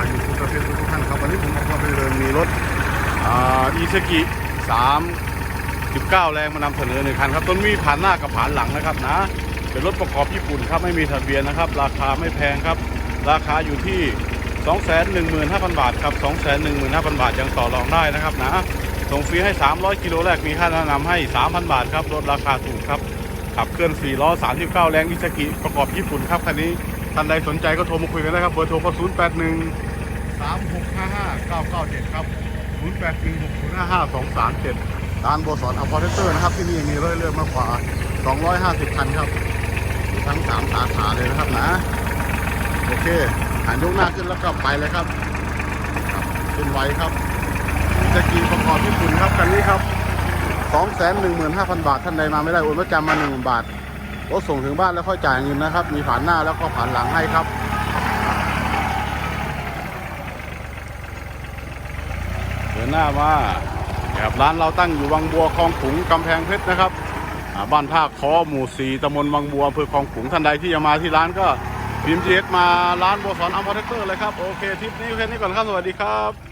ากอยู่ทุกประเภททุกท่านครับวันนี้ผมออกมาไปเดินมีรถอ่าอีซากิสามสิบเก้าแรงมานำเสนอหนึ่งคันครับต้นมีผ่านหน้ากับผ่านหลังนะครับนะเป็นรถประกอบญี่ปุ่นครับไม่มีทะเบียนนะครับ ราคาไม่แพงครับ ราคาอยู่ที่215,000บาทครับ215,000บาทยังต่อรองได้นะครับนะส่งฟรีให้300กิโลแรกมีค่าแนะนำให้3,000บาทครับรถราคาถูกครับขับเคลื่อน4ล้อ39แรงอิซากิประกอบญี่ปุ่นครับคันนี้ท่านใดสนใจก็โทรมาคุยกันได้ครับ เบอร์โทรก็ 3655 997 ครับ 081 6055 237ร้านโบสอนอัลพอร์เตอร์นะครับ ที่นี่มีเรื่อยๆมากกว่า 250 คันครับมีทั้ง 3 สาขาเลยนะครับนะ โอเคหันยกหน้าขึ้นแล้วก็ไปเลยครับครับขึ้นไวครับจะกินประกอบญี่ปุ่นครับคันนี้ครับ 215,000 บาท ท่านใดมาไม่ได้โอนประจำมา1 0 0 0 บาทรถส่งถึงบ้านแล้วค่อยจ่ายเงินนะครับ มีผ่านหน้าแล้วก็ผ่านหลังให้ครับ เดิน หน้ามาครับร้านเราตั้งอยู่วังบัวคลองขุงกำแพงเพชรนะครับบ้านท่าคอหมู่สีตำบลวังบัวอำเภอคลองขุงท่านใดที่จะมาที่ร้านก็พิมพ์เจสมาร้านบัวสอนอัมพอร์เตอร์เลยครับ โอเคทริปนี้แค่นี้ก่อนครับ สวัสดีครับ